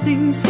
性。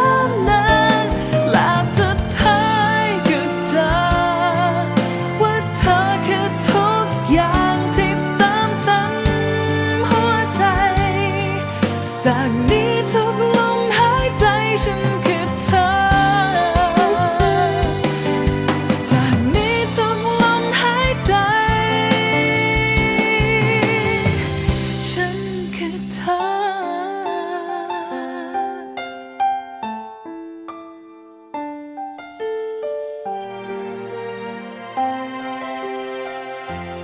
ทุกลมหายใจฉัน